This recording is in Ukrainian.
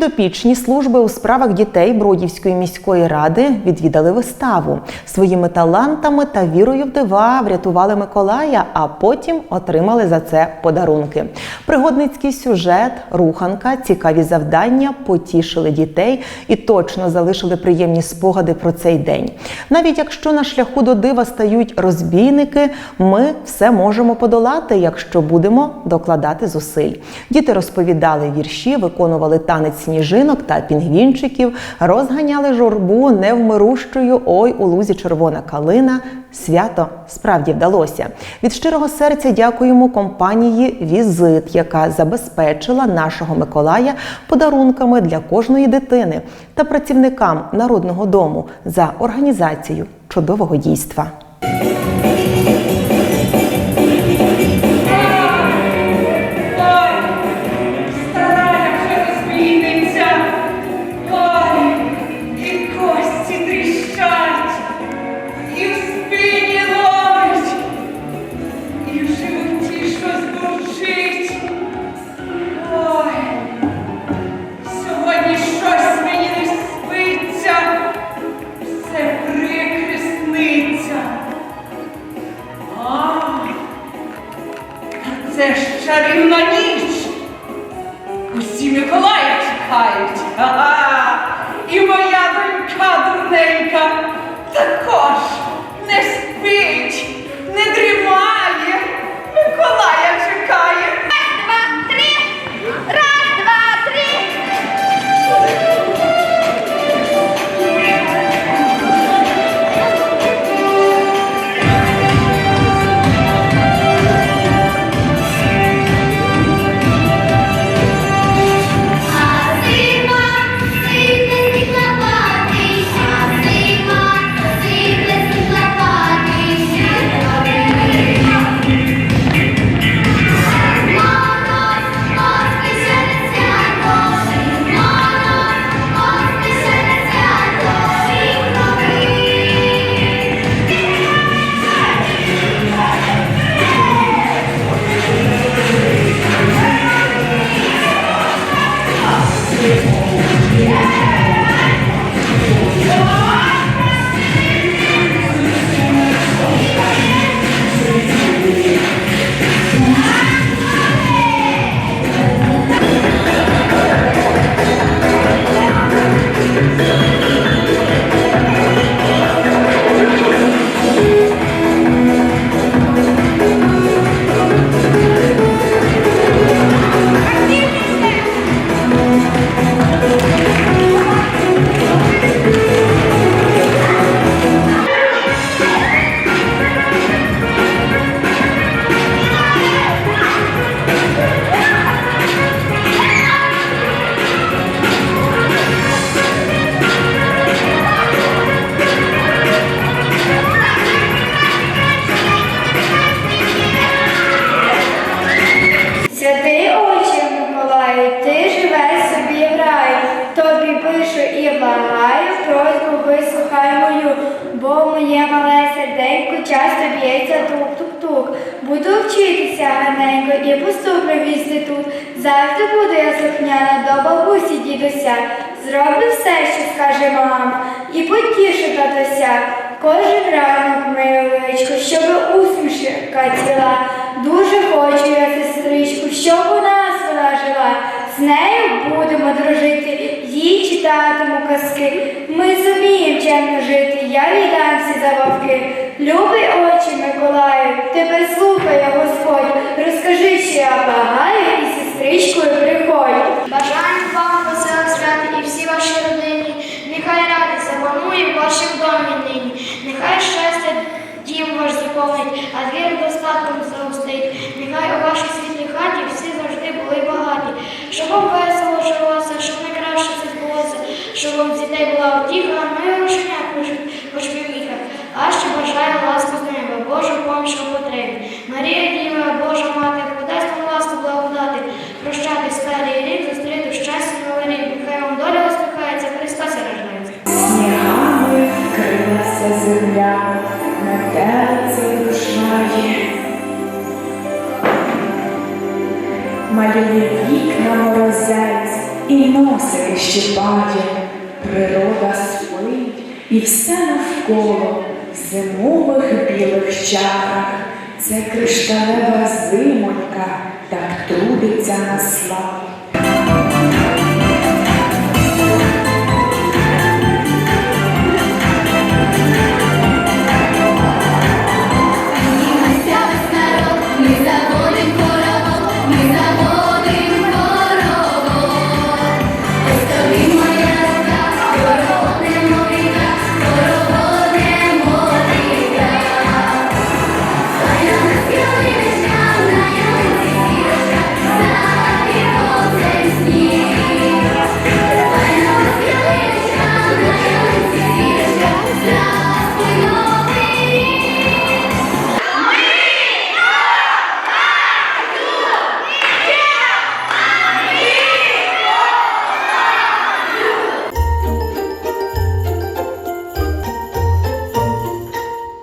Підопічні служби у справах дітей Бродівської міської ради відвідали виставу. Своїми талантами та вірою в дива врятували Миколая, а потім отримали за це подарунки. Пригодницький сюжет, руханка, цікаві завдання потішили дітей і точно залишили приємні спогади про цей день. Навіть якщо на шляху до дива стають розбійники, ми все можемо подолати, якщо будемо докладати зусиль. Діти розповідали вірші, виконували танець сніжинок та пінгвінчиків, розганяли журбу невмирущою Ой у лузі червона калина. Свято справді вдалося. Від щирого серця дякуємо компанії Візит, яка забезпечила нашого Миколая подарунками для кожної дитини та працівникам народного дому за організацію чудового дійства. Усі Миколая чекають. Ага. І моя донька дурненька також моє мале серденько часто б'ється тук-тук-тук. Буду вчитися гарненько і поступлю вісти тут. Завжди буду я слухняна до бабусі дідуся. Зроблю все, що скаже мама, і потішу татуся. Кожен ранок мию личко, щоб усмішка ціла. Дуже хочу я сестричку, щоб у нас вона жила. З нею будемо дружити, читатиму казки. Ми зуміємо чемно жити, я віддам всі забавки. Любий очі Миколаю, тебе слухає Господь. Розкажи, що я благаю, і сестричкою приходь. Бажаємо вам веселих свят і всі ваші родині. Нехай радість запанує в вашому домі нині. Нехай щастя дім ваш заповнить, а двір достатком загустить. Нехай у вашій світлій хаті всі завжди були багаті. Щоб вам весело жилося, щоб найкраще це збулося, щоб дітей була втіха, і рушення хоч. А ще бажаю ласку з неба, Божу поміч у потребі. Марія Діва, Божа мати, подасть вам ласку благодати, прощати старий рік, зустріти щастя новий рік. Нехай вам доля усміхається, Христос рождається. Снігами вкрилася земля, на терці душає. Малює вікна морозець і носики щипає, природа спить, і все навколо в зимових білих чарах. Це кришталева зимонька так трудиться на славу.